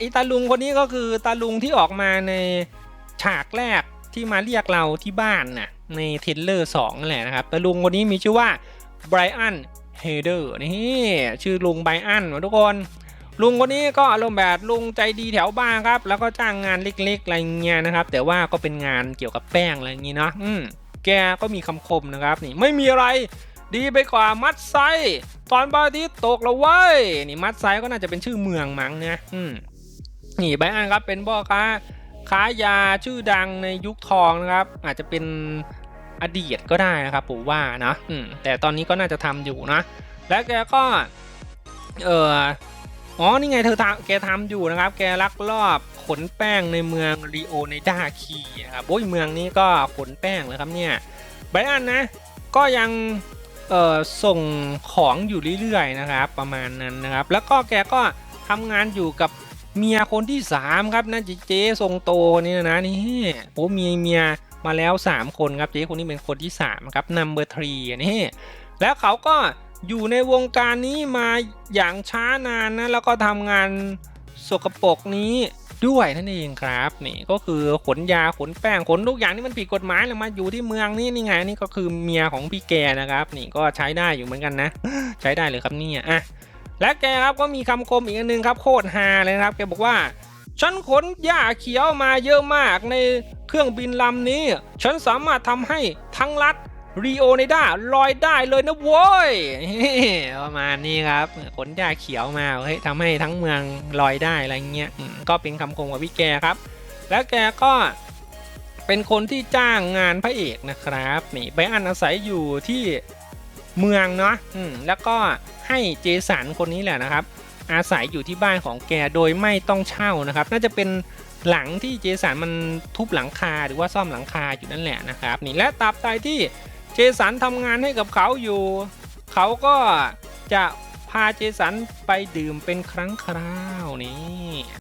ไอตาลุงคนนี้ก็คือตาลุงที่ออกมาในฉากแรกที่มาเรียกเราที่บ้านน่ะในเทรลเลอร์2นั่นแหละนะครับตาลุงคนนี้มีชื่อว่าไบรอันเฮเดอร์นี่ชื่อลุงไบรอันทุกคนลุงคนนี้ก็อารมณ์แบบลุงใจดีแถวบ้านครับ แล้วก็จ้างงานเล็กๆอะไรเงี้ยนะครับ แต่ว่าก็เป็นงานเกี่ยวกับแป้งอะไรอย่างงี้เนาะอืมแกก็มีคำคมนะครับนี่ไม่มีอะไรดีไปกว่ามัดไซตอนบาที่ตกแล้วเว้ยนี่มัดไซก็น่าจะเป็นชื่อเมืองมั้งเนี่ยอืม นี่ไบอันครับเป็นพ่อค้าค้ายาชื่อดังในยุคทองนะครับ อาจจะเป็นอดีตก็ได้นะครับผมว่านะแต่ตอนนี้ก็น่าจะทำอยู่นะ และแกก็เอออ๋อนี่ไงเธอทำแกทำอยู่นะครับ แกลักลอบขนแป้งในเมืองริโอเนดาคีนะครับโอ้ยเมืองนี้ก็ขนแป้งเลยครับเนี่ยไบอันนะก็ยังเอ่อส่งของอยู่เรื่อยๆนะครับ ประมาณนั้นนะครับ แล้วก็แกก็ทำงานอยู่กับ เมียคนที่สามครับนะเจ๊ทรงโตนี่นะนี่โอ้มีเมียมาแล้ว 3 คนครับเจ๊คนนี้เป็นคนที่3ครับ number three นี่แล้วเขาก็อยู่ในวงการนี้มาอย่างช้านานนะแล้วก็ทำงานสกปรกนี้ด้วยนั่นเองครับนี่ก็คือขนยาขนแป้งขนทุกอย่างที่มันผิดกฎหมายเลยมาอยู่ที่เมืองนี่นี่ไงนี่ก็คือเมียของพี่แกนะครับ นี่ก็ใช้ได้อยู่เหมือนกันนะ ใช้ได้เลยครับนี่อะ และแกครับก็มีคำคมอีกอันหนึงครับโคตรฮาเลยนะครับแกบอกว่า ฉันขนหญ้าเขียวมาเยอะมากในเครื่องบินลำนี้ ฉันสามารถทำให้ทั้งรัฐรีโอเนดาลอยได้เลยนะโว้ยประมาณนี้ครับขนหญ้าเขียวมาเฮ้ยทำให้ทั้งเมืองลอยได้อะไรเงี้ยก็เป็นคำคมของพี่แกครับ แล้วแกก็เป็นคนที่จ้างงานพระเอกนะครับนี่ไปอันอาศัยอยู่ที่ เมืองเนาะอืมแล้วก็ให้เจสันคนนี้แหละนะครับ อาศัยอยู่ที่บ้านของแกโดยไม่ต้องเช่านะครับ น่าจะเป็นหลังที่เจสันมันทุบหลังคาหรือว่าซ่อมหลังคาอยู่นั่นแหละนะครับ นี่และตราบใดที่เจสันทำงานให้กับเขาอยู่ เขาก็จะพาเจสันไปดื่มเป็นครั้งคราวนี่